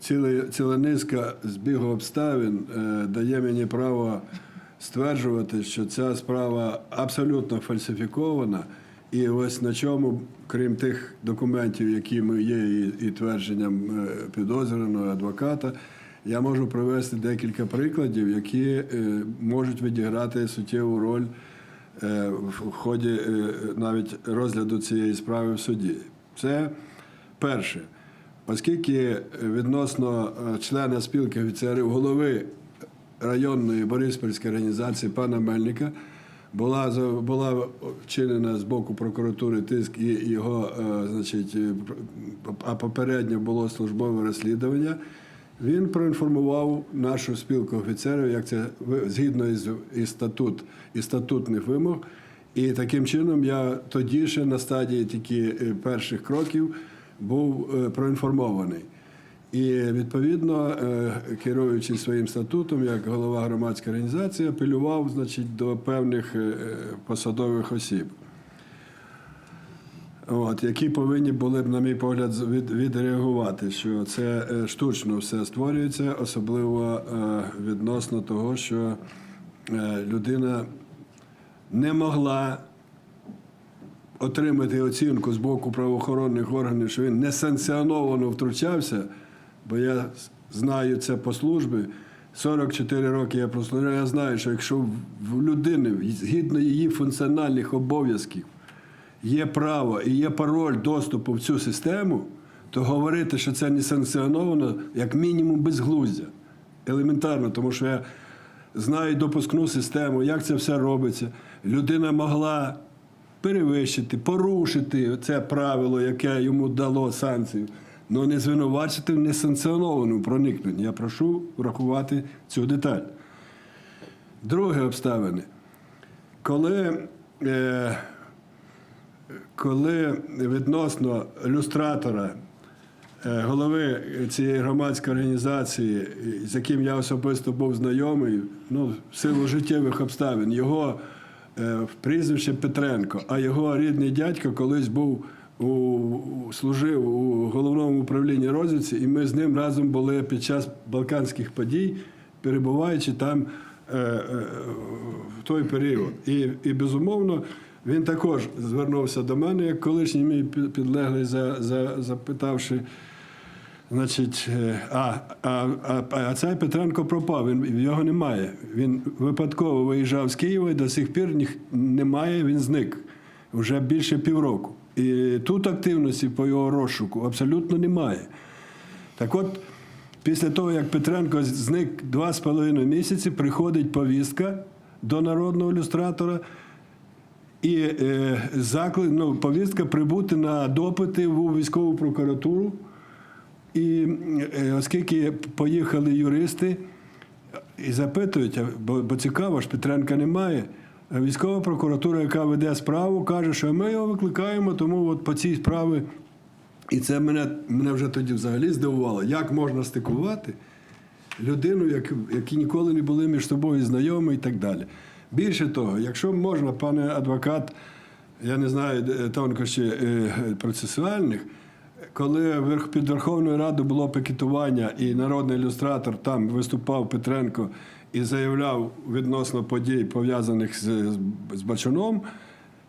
ціле, ціла низка збігу обставин е, дає мені право стверджувати, що ця справа абсолютно фальсифікована. І ось на чому, крім тих документів, які ми є, і, твердженням е, підозрюваного адвоката, я можу привести декілька прикладів, які е, можуть відіграти суттєву роль в ході навіть розгляду цієї справи в суді. Це перше, оскільки відносно е, члена спілки офіцерів голови районної Бориспільської організації пана Мельника була була вчинена з боку прокуратури тиск і його, е, значить, е, а попередньо було службове розслідування. Він проінформував нашу спілку офіцерів, як це згідно із, із статут і статутних вимог. І таким чином я тоді ще на стадії тільки е, перших кроків був е, проінформований. І відповідно, е, керуючись своїм статутом, як голова громадської організації, апелював значить, до певних е, посадових осіб, от, які повинні були б, на мій погляд, відреагувати, що це штучно все створюється, особливо відносно того, що людина не могла отримати оцінку з боку правоохоронних органів, що він несанкціоновано втручався, бо я знаю це по службі. 44 роки я прослужив, я знаю, що якщо в людини, згідно її функціональних обов'язків, є право і є пароль доступу в цю систему, то говорити, що це не санкціоновано, як мінімум безглуздя. Елементарно, тому що я знаю допускну систему, як це все робиться. Людина могла перевищити, порушити це правило, яке йому дало санкцію, але не звинувачити в несанкціонованому проникненні. Я прошу врахувати цю деталь. Друге обставини. Коли, е, коли відносно люстратора, е, голови цієї громадської організації, з яким я особисто був знайомий, ну, в силу життєвих обставин, його е, прізвище Петренко, а його рідний дядько колись був у, служив у головному управлінні розвідці, і ми з ним разом були під час балканських подій, перебуваючи там е, е, в той період. І, і безумовно. Він також звернувся до мене, як колишній мій пі- підлеглий, за, за, запитавши, значить, е, а, а, а, а цей Петренко пропав, він, його немає. Він випадково виїжджав з Києва і до сих пір ніх, немає, він зник вже більше півроку. І тут активності по його розшуку абсолютно немає. Так от, після того, як Петренко зник два з половиною місяці, приходить повістка до народного ілюстратора. І е, заклик, ну, повістка прибути на допити в військову прокуратуру. І е, оскільки поїхали юристи і запитують, бо, бо цікаво ж, Петренка немає. Військова прокуратура, яка веде справу, каже, що ми його викликаємо, тому от по цій справі. І це мене, мене вже тоді взагалі здивувало, як можна стикувати людину, як, які ніколи не були між собою знайомі і так далі. Більше того, якщо можна, пане адвокат, я не знаю тонкощі е, процесуальних, коли під Верховною Радою було пікетування, і народний ілюстратор там виступав Петренко і заявляв відносно подій, пов'язаних з, з, Бачуном,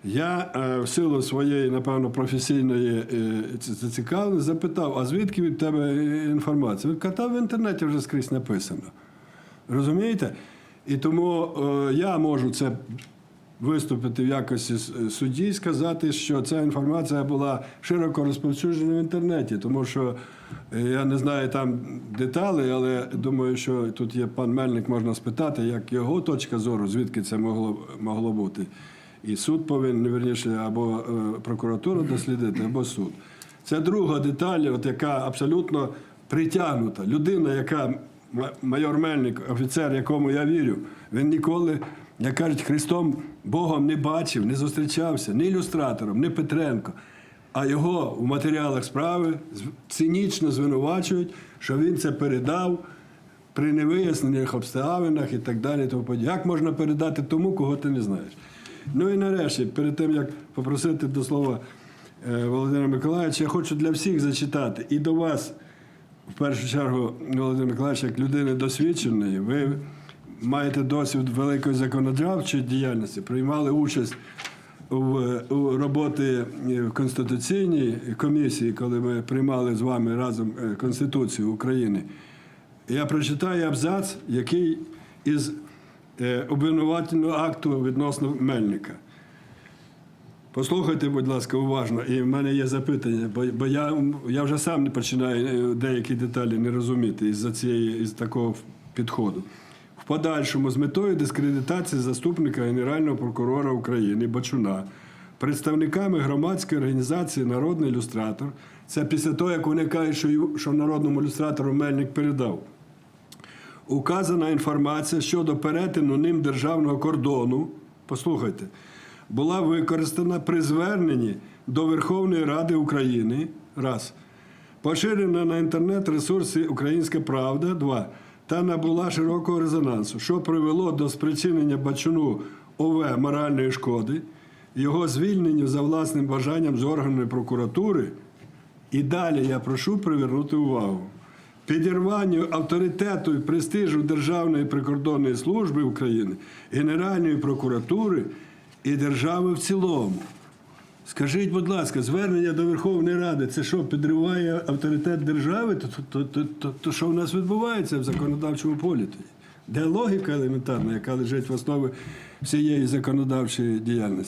я е, в силу своєї, напевно, професійної е, зацікавленості запитав, а звідки від тебе інформація? Він каже, «Та в інтернеті вже скрізь написано. Розумієте? І тому е, я можу це виступити в якості судді і сказати, що ця інформація була широко розповсюджена в інтернеті, тому що е, я не знаю там деталей, але думаю, що тут є пан Мельник, можна спитати, як його точка зору, звідки це могло, могло бути. І суд повинен, верніше, або е, прокуратура дослідити, або суд. Це друга деталь, от яка абсолютно притягнута. Людина, яка майор Мельник, офіцер, якому я вірю, він ніколи, як кажуть, Христом Богом не бачив, не зустрічався ні ілюстратором, ні Петренко. А його в матеріалах справи цинічно звинувачують, що він це передав при невияснених обставинах і так далі. Тому. Як можна передати тому, кого ти не знаєш? Ну і нарешті, перед тим як попросити до слова е, Володимира Миколаївича, я хочу для всіх зачитати і до вас в першу чергу, Володимир Миколаївич, як людини досвідченої, ви маєте досвід великої законодавчої діяльності, приймали участь у, у роботи в Конституційній комісії, коли ми приймали з вами разом е, Конституцію України. Я прочитаю абзац, який із е, обвинувательного акту відносно Мельника. Послухайте, будь ласка, уважно, і в мене є запитання, бо, бо я, я вже сам починаю е, деякі деталі не розуміти із-за цієї із такого підходу. Подальшому, з метою дискредитації заступника Генерального прокурора України Бачуна, представниками громадської організації Народний ілюстратор, це після того, як вони кажуть, що, що народному ілюстратору Мельник передав. Указана інформація щодо перетину ним державного кордону, послухайте, була використана при зверненні до Верховної Ради України. Раз. Поширена на інтернет-ресурсі Українська Правда. Два. Та набула широкого резонансу, що привело до спричинення Бачуну ОВ моральної шкоди, його звільненню за власним бажанням з органної прокуратури. І далі я прошу привернути увагу. Підірванню авторитету і престижу Державної прикордонної служби України, Генеральної прокуратури і держави в цілому. Скажіть, будь ласка, звернення до Верховної Ради це що, підриває авторитет держави? То, то, то, то, то що в нас відбувається в законодавчому полі? Де логіка елементарна, яка лежить в основі всієї законодавчої діяльності?